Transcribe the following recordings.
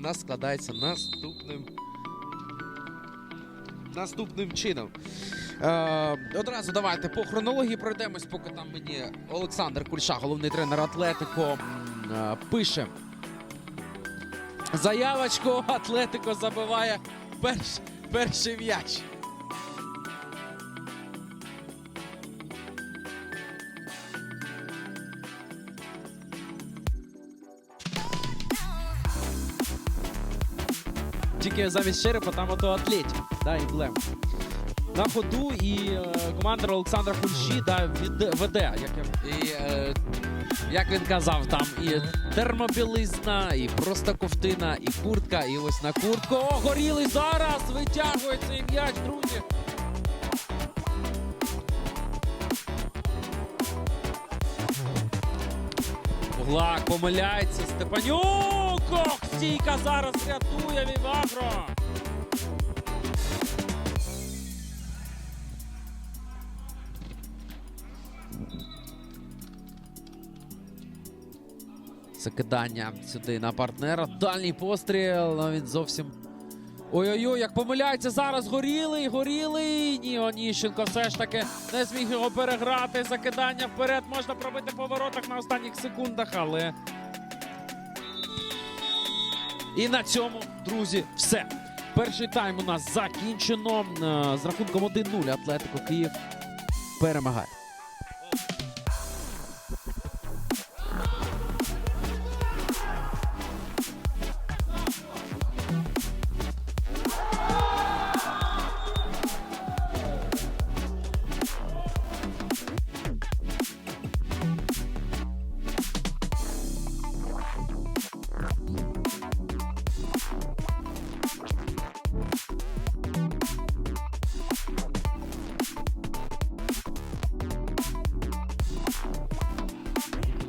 нас складається наступним. Наступним чином. Е, одразу давайте по хронології пройдемось, поки там мені Олександр Кульша, головний тренер Атлетико, е, пише. Заявочку Атлетико забиває перш, перший м'яч. Тільки замість черепа там ото атлеті, да, емблем. На ходу і е, командир Олександра Кульші да, від, веде. Як я, і, е, як він казав, там і термобілизна, і просто ковтина, і куртка, і ось на куртку. О, горілий зараз! Витягує цей м'яч, друзі. Глак помиляється. Степанюк! Ох, стійка зараз рятує Вівагро. Закидання сюди на партнера. Дальній постріл. ну, Він зовсім. Ой-ой-ой, як помиляється зараз. Горілий, горілий. Ні, Оніщенко все ж таки не зміг його переграти. Закидання вперед можна пробити по воротах на останніх секундах, але. І на цьому, друзі, все. Перший тайм у нас закінчено. Е, З рахунком 1-0 Атлетико Київ перемагає.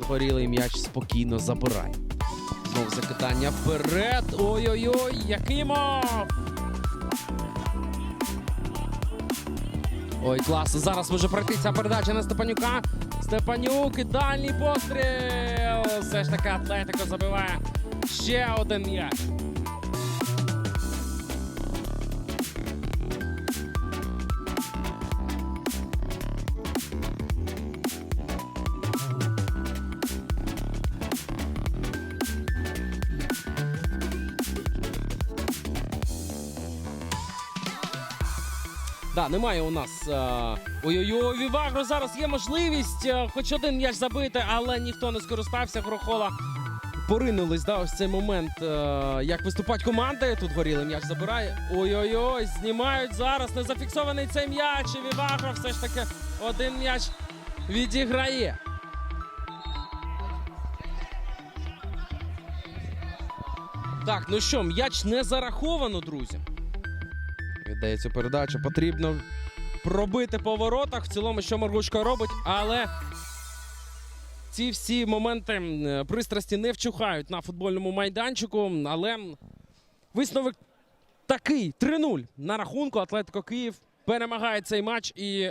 Горілий м'яч спокійно забирає. Знов закидання вперед. Ой-ой-ой, Якимов! Ой, клас. Зараз може пройти ця передача на Степанюка. Степанюк і дальній постріл. Все ж таки Атлетико забиває ще один м'яч. Да, немає у нас. е, Ой-ой-ой, Вівагро зараз є можливість, е, хоч один м'яч забити, але ніхто не скористався. Грохола поринулись. Да, ось цей момент, е, як виступать команди. Тут горілий м'яч забирає. Ой-ой-ой, знімають зараз. Не зафіксований цей м'яч. І Вівагро все ж таки один м'яч відіграє. Так, ну що, м'яч не зараховано, друзі. Віддає цю передачу. Потрібно пробити по воротах. В цілому, що Моргучка робить, але ці всі моменти пристрасті не вчухають на футбольному майданчику. Але висновок такий: 3-0 на рахунку. Атлетико Київ перемагає цей матч і